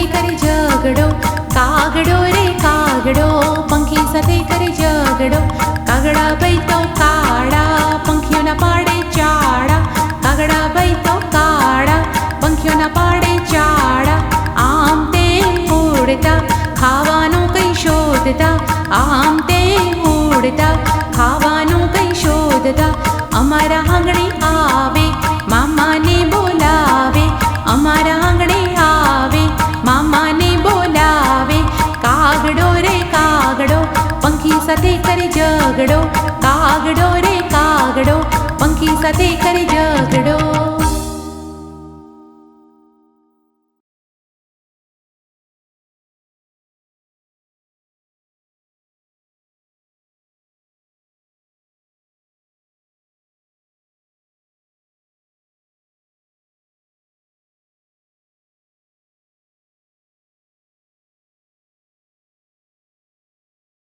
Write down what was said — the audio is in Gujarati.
સાથે ઝઘડો કાગડો રે કાગડો પંખી સાથે કરે ઝઘડો કાગડા ભાઈ તો કાળા પંખીઓના પાડે ચાળા કાગડા ભાઈ તો કાળા પંખીઓના પાડે ચાળા આમ તે ઉડતા ખાવાનું કઈ શોધતા આમ તે ઉડતા ખાવાનું કઈ શોધતા અમારા આંગણે આવે પંખી સાથે કરે ઝઘડો કાગડો રે કાગડો પંખી સાથે કરે ઝઘડો